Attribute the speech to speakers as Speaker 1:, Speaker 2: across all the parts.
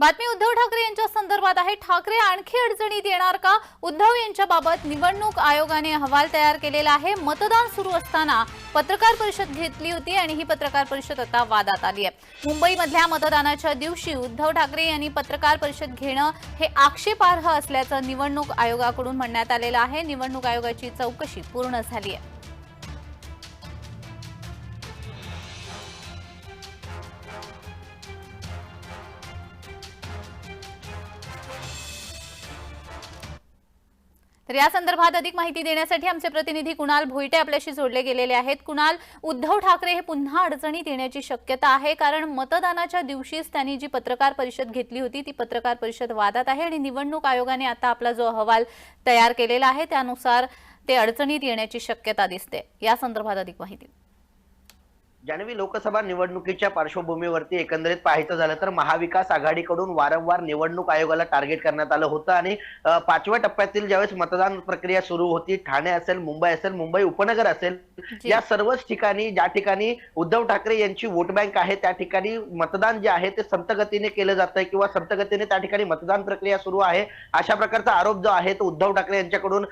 Speaker 1: बातमी उद्धव ठाकरे यांच्या संदर्भात आहे. ठाकरे आणखी अडचणीत येणार का? उद्धव यांच्याबाबत निवडणूक आयोगाने अहवाल तयार केलेला आहे. मतदान सुरू असताना पत्रकार परिषद घेतली होती आणि ही पत्रकार परिषद आता वादात आली आहे. मुंबईमधल्या मतदानाच्या दिवशी उद्धव ठाकरे यांनी पत्रकार परिषद घेणं हे आक्षेपार्ह असल्याचं निवडणूक आयोगाकडून म्हणण्यात आलेलं आहे. निवडणूक आयोगाची चौकशी पूर्ण झाली आहे. तर या संदर्भात अधिक माहिती देण्यासाठी आमचे प्रतिनिधी कुणाल भोईटे आपल्याशी जोडले गेलेले आहेत. कुणाल उद्धव ठाकरे हे पुन्हा अडचणीत येण्याची शक्यता आहे कारण मतदानाच्या दिवशीच त्यांनी जी पत्रकार परिषद घेतली होती ती पत्रकार परिषद वादात आहे आणि निवडणूक आयोगाने आता आपला जो अहवाल तयार केलेला आहे त्यानुसार ते अडचणीत येण्याची शक्यता दिसते. या संदर्भात अधिक माहिती.
Speaker 2: जान्हवी लोकसभा निवडणुकीच्या पार्श्वभूमीवरती एकंदरीत पाहायचं झालं तर महाविकास आघाडीकडून वारंवार निवडणूक आयोगाला टार्गेट करण्यात आलं होतं आणि पाचव्या टप्प्यातील ज्यावेळेस मतदान प्रक्रिया सुरू होती ठाणे असेल मुंबई असेल मुंबई उपनगर असेल. या सर्वच ठिकाणी ज्या ठिकाणी उद्धव ठाकरे यांची वोट बँक आहे त्या ठिकाणी मतदान जे आहे ते संत गतीने केलं जातंय किंवा संत गतीने त्या ठिकाणी मतदान प्रक्रिया सुरू आहे अशा प्रकारचा आरोप जो आहे तो उद्धव ठाकरे यांच्याकडून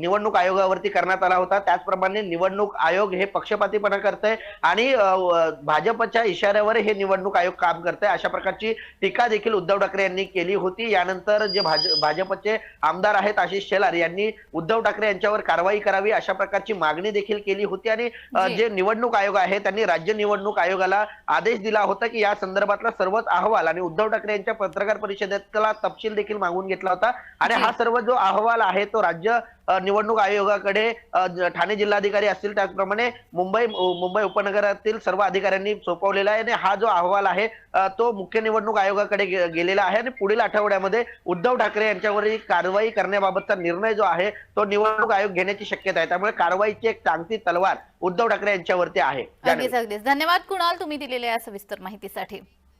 Speaker 2: निवडणूक आयोगावरती करण्यात आला होता त्याचप्रमाणे निवडणूक आयोग हे पक्षपातीपणा करतंय आणि भाजपच्या इशाऱ्यावर हे निवडणूक आयोग काम करतंय अशा प्रकारची टीका देखील उद्धव ठाकरे यांनी केली होती यानंतर जे भाज भाजपचे आमदार आहेत आशिष शेलार यांनी उद्धव ठाकरे यांच्यावर कारवाई करावी अशा प्रकारची मागणी देखील केली होती आणि
Speaker 1: जी.
Speaker 2: निवडणूक आयोग आहे त्यांनी राज्य निवडणूक आयोगाला आदेश दिला होता की या संदर्भातला सर्वच अहवाल आणि उद्धव ठाकरे यांच्या पत्रकार परिषदेतला तपशील देखील मागून घेतला होता आणि. हा सर्व जो अहवाल आहे तो राज्य निवडणूक आयोगाकडे ठाणे जिल्हाधिकारी असतील त्याचप्रमाणे मुंबई मुंबई उपनगरातील सर्व अधिकाऱ्यांनी सोपवलेला आहे आणि हा जो अहवाल आहे तो मुख्य निवडणूक आयोगाकडे गेलेला आहे आणि पुढील आठवड्यामध्ये उद्धव ठाकरे यांच्यावरील कारवाई करण्याबाबतचा निर्णय जो आहे तो निवडणूक आयोग घेण्याची शक्यता आहे. त्यामुळे कारवाईची एक चांगती तलवार उद्धव ठाकरे यांच्यावरती आहे.
Speaker 1: अगदीच अगदीच. धन्यवाद कुणाल तुम्ही दिलेल्या सविस्तर माहितीसाठी.